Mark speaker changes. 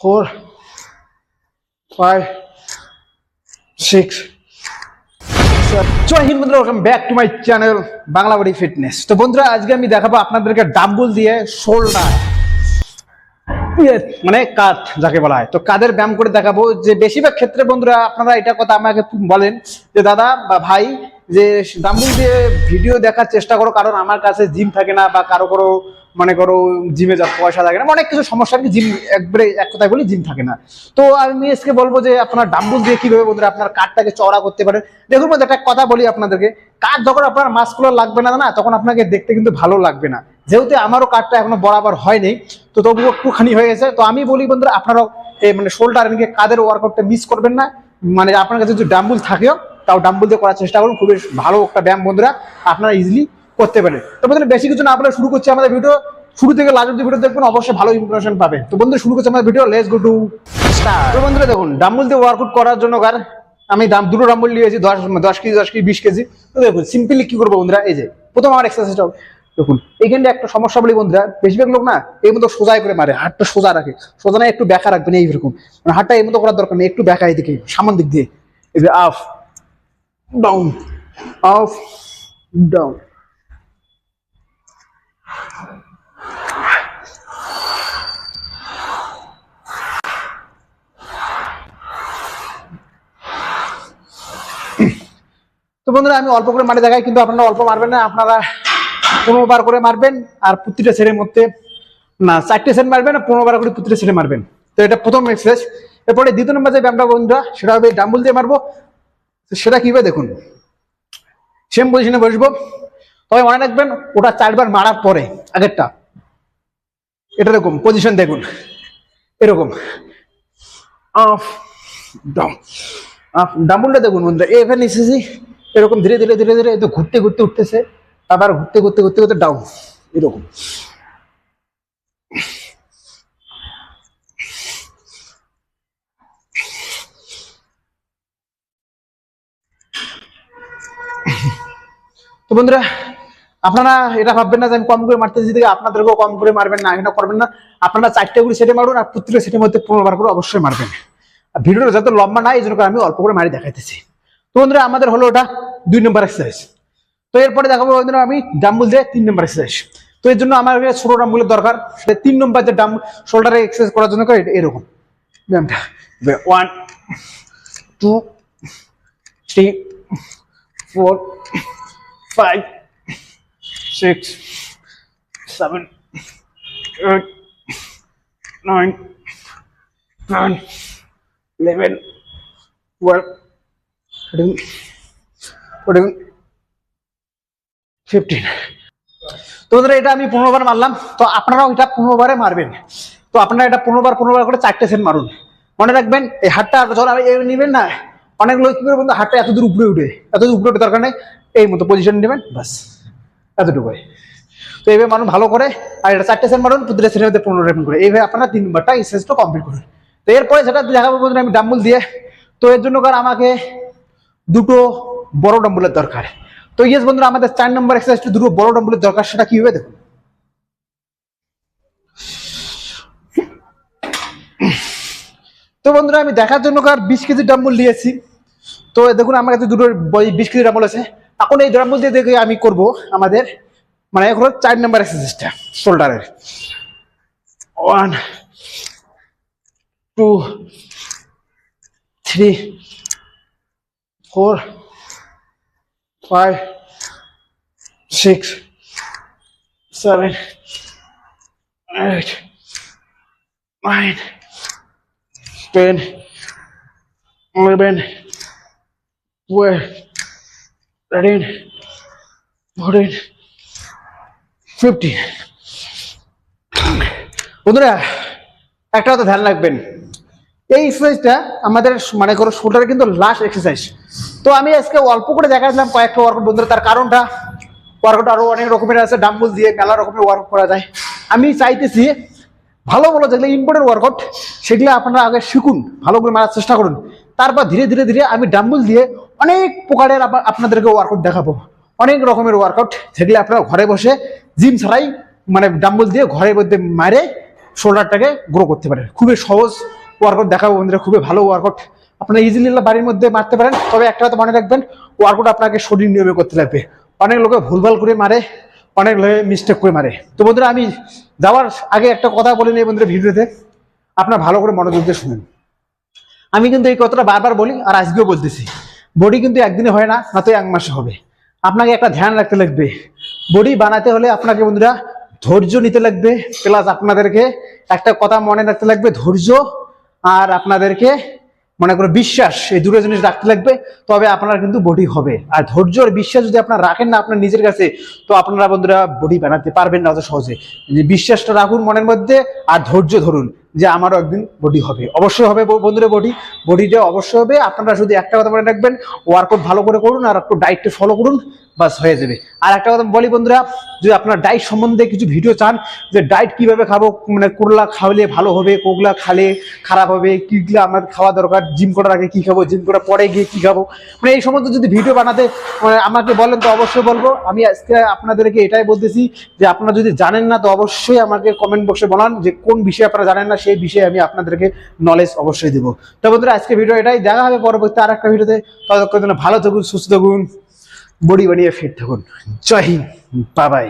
Speaker 1: four, five, six, Joy welcome back to my channel Bangla body fitness তো বন্ধুরা আজকে আমি দেখাবো আপনাদেরকে ডাম্বুল দিয়ে শোল্ডার মানে কাঁধ যাকে বলা হয়। তো কাদের ব্যায়াম করে দেখাবো যে বেশিরভাগ ক্ষেত্রে বন্ধুরা আপনারা এটা কথা আমাকে বলেন যে দাদা বা ভাই যে ডাম্বুল দিয়ে ভিডিও দেখার চেষ্টা করো কারণ আমার কাছে জিম থাকে না বা কারও কারও মনে করো, জিমে যা পয়সা লাগে না অনেক কিছু সমস্যা আর কি জিম একবারে এক কথায় বলি জিম থাকে না। তো আমি আজকে বলব যে, আপনার ডাম্বুল দিয়ে কীভাবে বন্ধুরা আপনার কাঠটাকে চড়া করতে পারেন। দেখুন বন্ধু একটা কথা বলি আপনাদেরকে কাঠ যখন আপনার মাস্কুলার লাগবে না না, তখন আপনাকে দেখতে কিন্তু ভালো লাগবে না। যেহেতু আমারও কাঠটা এখনও বরাবর হয়নি, তো তবুও একটুখানি হয়ে গেছে। তো আমি বলি বন্ধুরা, আপনারাও এই মানে শোল্ডার এমনকি কাদের ওয়ার্কআউটটা মিস করবেন না। মানে আপনার কাছে যদি ডাম্বুল থাকেও, তাও ডাম্বুল দিয়ে করার চেষ্টা করুন, খুবই ভালো একটা ব্যায়াম বন্ধুরা, আপনারা ইজিলি করতে পারে। তো বন্ধুরা, বেশি কিছু না আমরা শুরু করছি আমাদের ভিডিও শুরু থেকে লাস্ট অব্দি ভিডিও দেখবেন অবশ্যই ভালো ইনফরমেশন পাবে তো বন্ধুরা, শুরু করছি আমাদের ভিডিও লেটস গো টু তো বন্ধুরা, দেখুন ডাম্বুল দিয়ে ওয়ার্কআউট করার জন্য কার আমি দাম, দুটো ডাম্বুল নিয়েছি, দশ দশ কেজি দশ কেজি, বিশ কেজি। তো দেখুন সিম্পলি কি করব বন্ধুরা, এই যে, প্রথম আমার এক্সারসাইজটা দেখুন এইখানটা একটা সমস্যা বলি বন্ধুরা, বেশিরভাগ লোক না এই মতো সোজাই করে মারে, হাতটা সোজা রাখে। সোজা না, একটু ব্যাকা রাখবেন, এইরকম। মানে হাতটা এই মতো করার দরকার নেই, একটু ব্যাকা এদিকে সামান দিক দিয়ে। এই আফ ডাউন আফ ডাউন তো বন্ধুরা, আমি অল্প করে মারি দেখাই, কিন্তু আপনারা অল্প মারবেন না, আপনারা পনেরো বার করে মারবেন, আর প্রতিটা ছেড়ের মধ্যে, না, চারটে সেট মারবেন, আর পনেরো বার করে প্রতিটা ছেড়ে মারবেন। তো এটা প্রথম এক্সারসাইজ এরপরে দ্বিতীয় নম্বর যে ব্যায়ামটা বন্ধুরা, সেটা হবে ডাম্বুল দিয়ে মারবো। সেটা কি হবে দেখুন সেম পজিশনে বসবো। তবে মনে রাখবেন, ওটা চারবার মারার পরে, আগেরটা। এটা দেখুন পজিশন দেখুন। এরকম। আফ ডাম্বুলটা দেখুন বন্ধুরা এভাবে নিচেছি এরকম ধীরে ধীরে ধীরে ধীরে ঘুরতে ঘুরতে উঠতেছে, আবার ঘুরতে ঘুরতে ঘুরতে ঘুরতে ডাউন এরকম। তো বন্ধুরা, আপনারা এটা ভাববেন না যে আমি কম করে মারতেছি দিকে আপনাদেরকেও কম করে মারবেন না এটা করবেন না। আপনারা চারটে করে সেটে মারুন আর প্রত্যেকটা সেটের মধ্যে পনেরো বার করে অবশ্যই মারবেন। আর ভিডিওটা যত লম্বা নাই এই জন্য আমি অল্প করে মারি দেখাইতেছি। তো বন্ধুরা, আমাদের হলো ওটা দুই নম্বর এক্সারসাইজ তো এরপরে দেখাবো বন্ধুরা আমি ডাম্বুল দিয়ে তিন নম্বর এক্সারসাইজ তো এর জন্য আমার ছোট ডাম্বুলের দরকার। তিন নম্বর যে ডাম শোল্ডারে এক্সারসাইজ করার জন্য এরকম। ব্যায়ামটা। One two three four five six seven eight nine ten eleven twelve thirteen fourteen fifteen তো বন্ধুরা, এটা আমি পনেরো বার মারলাম। তো আপনারাও এটা পনেরো বারে মারবেন। তো আপনারা এটা পনেরো বার পনেরো বার করে চারটে সেট মারুন। মনে রাখবেন, এই হাতটা যখন আপনি এই নেবেন না, অনেক লোক কি করে বন্ধু, হাতটা এত দূর উপরে উঠে, এত দূর উপরে উঠে দরকার নেই, এই মতো পজিশন নেবেন বাস এতটুকুই। তো এইভাবে মানুষ ভালো করে, আর এটা চারটে সেট মারুন, প্রতিটা সেটের মধ্যে পনেরো রেপন করে। এইভাবে আপনারা তিন নম্বরটা এক্সারসাইজটা কমপ্লিট করুন। তো এরপরে সেটা দেখাবো আমি ডাম্বুল দিয়ে। তো এর জন্য কার আমাকে দুটো বড় ডাম্বুলের দরকার। তো ইয়েস বন্ধুরা, আমাদের চার নম্বর এক্সারসাইজটা দুটো বড় ডাম্বুলের দরকার, সেটা কি হবে দেখুন। তো বন্ধুরা, আমি দেখার জন্য কার বিশ কেজি ডাম্বুল নিয়েছি। তো দেখুন, আমার কাছে দুটো বিশ কেজি ডাম্বুল আছে। এখন এই ডাম্বুল দিয়ে দেখে আমি করব আমাদের মানে এখন চার নম্বর এক্সারসাইজটা শোল্ডারের one two three four five, six, seven, eight, nine, ten, eleven, twelve, thirteen, fourteen, fifteen. বন্ধুরা একটা কথা ধ্যান রাখবেন এই এক্সারসাইজটা আমাদের মানে করো শোল্ডারে কিন্তু লাস্ট এক্সারসাইজ তো আমি আজকে অল্প করে দেখাচ্ছিলাম কয়েকটা ওয়ার্কআউট বন্ধুরা, তার কারণটা ওয়ার্কআউট আরও অনেক রকমের আছে ডাম্বল দিয়ে মেলা রকমের ওয়ার্ক করা যায়। আমি চাইতেছি ভালো ভালো যেগুলো ইম্পর্টেন্ট ওয়ার্কআউট সেগুলো আপনারা আগে শিখুন, ভালো করে মারার চেষ্টা করুন। তারপর ধীরে ধীরে ধীরে আমি ডাম্বল দিয়ে অনেক প্রকারের আপনাদেরকে ওয়ার্কআউট দেখাবো। অনেক রকমের ওয়ার্কআউট যেগুলো আপনারা ঘরে বসে জিম ছাড়াই মানে ডাম্বল দিয়ে ঘরের মধ্যে মারে শোল্ডারটাকে গ্রো করতে পারে খুবই সহজ ওয়ার্কআউট দেখাবো বন্ধুরা, খুবই ভালো ওয়ার্কআউট আপনারা ইজিলি বাড়ির মধ্যে মারতে পারেন, তবে একটা কথা মনে রাখবেন ওয়ার্কআউট আপনাকে শরীর নিয়মে করতে লাগবে। অনেক লোকে ভুলভাল করে মারে, অনেক লোকে মিস্টেক করে মারে। তো বন্ধুরা, আমি যাওয়ার আগে একটা কথা বলে নিই বন্ধুরা ভিডিওতে। আপনার ভালো করে মনোযোগ দিয়ে শুনেন। আমি কিন্তু এই কথাটা বারবার বলি আর আজকেও বলতেছি। বডি কিন্তু একদিনে হয় না না তো এক মাসে হবে। আপনাকে একটা ধ্যান রাখতে লাগবে। বডি বানাতে হলে আপনাকে বন্ধুরা ধৈর্য নিতে লাগবে। প্লাস আপনাদেরকে একটা কথা মনে রাখতে লাগবে, ধৈর্য আর আপনাদেরকে মনে করো বিশ্বাস, এই দুটো জিনিস রাখতে লাগবে, তবে আপনার কিন্তু বডি হবে। আর ধৈর্য আর বিশ্বাস যদি আপনারা রাখেন না আপনার নিজের কাছে, তো আপনারা বন্ধুরা বডি বানাতে পারবেন না অত সহজে। যে বিশ্বাসটা রাখুন মনের মধ্যে আর ধৈর্য ধরুন যে আমারও একদিন বডি হবে। অবশ্যই হবে বন্ধুরা বডি। বডিটা অবশ্যই হবে। আপনারা শুধু একটা কথা মনে রাখবেন ওয়ার্কআউট ভালো করে করুন আর একটু ডায়েটটা ফলো করুন। বাস হয়ে যাবে। আর একটা কথা বলি বন্ধুরা, যদি আপনার ডায়েট সম্বন্ধে কিছু ভিডিও চান, যে ডায়েট কীভাবে খাব মানে কোনলা খাওয়ালে ভালো হবে কোগলা খালে খারাপ হবে কিগুলো আমার খাওয়া দরকার জিম করার আগে কি খাব জিম করার পরে গিয়ে কি খাব মানে এই সমস্ত যদি ভিডিও বানাতে মানে আমাকে বলেন তো অবশ্যই বলব। আমি আজকে আপনাদেরকে এটাই বলতেছি যে আপনারা যদি জানেন না, তো অবশ্যই আমাকে কমেন্ট বক্সে বলান যে কোন বিষয়ে আপনারা জানেন না, সেই বিষয়ে আমি আপনাদেরকে নলেজ অবশ্যই দেবো। তো বন্ধুরা আজকে ভিডিও এটাই। দেখা হবে পরবর্তী আর একটা ভিডিওতে ততক্ষণ ভালো থাকুন, সুস্থ থাকুন। বডি বানিয়ে ফিট থাকুন। জয় হিন্দ। বাবাই।